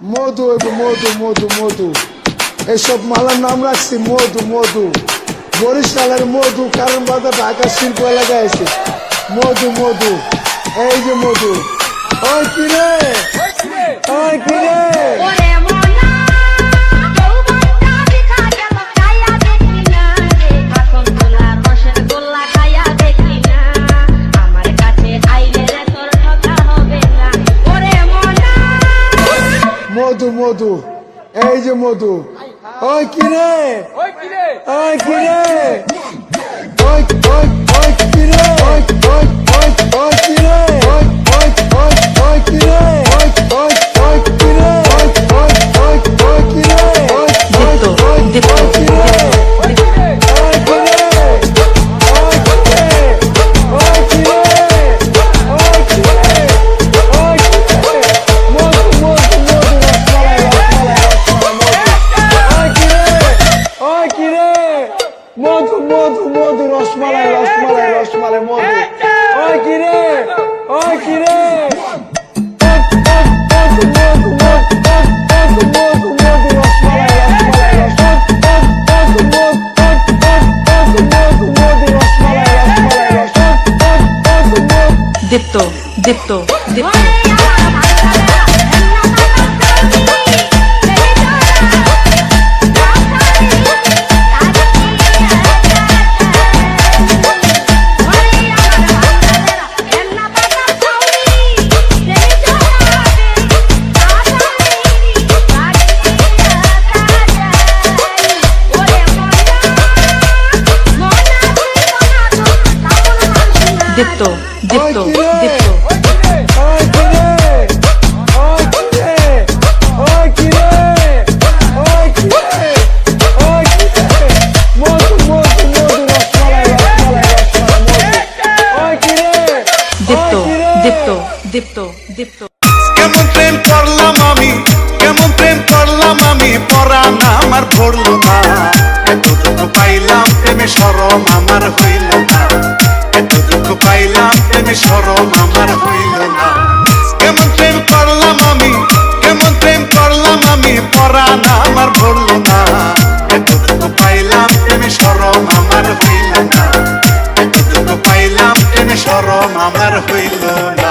মধু এবং মধু মধু মধু। এসব মালার নাম রাখছি মধু মধু। বরিশালের মধু কারণ বাজার ঢাকা শিল্প এলাকায় আছে মধু মধু এই যে মধু। ওই কিরে ওই কিরে মধু মধু এই যে মধু ওই কিরে ওই কিরে ওই কিরে রসমালাই রসমালাই মধু ওই কিরে ওই কিরে ওই কিরে মধু দীপ্ত দীপ্ত দীপ্ত দীপ্ত দীপ্ত দীপ্ত দীপ্ত কেমন প্রেম করলাম আমি? কেমন প্রেম করলাম আমি? পরাণ আমার পড়ল না। এতটুকু পাইলাম প্রেমে সরম আমার হইল পরাণ আমার ভরল না। এতটুকু পাইলাম প্রেমে সরম আমার হইল না। এতটুকু পাইলাম প্রেমে সরম আমার হইল না।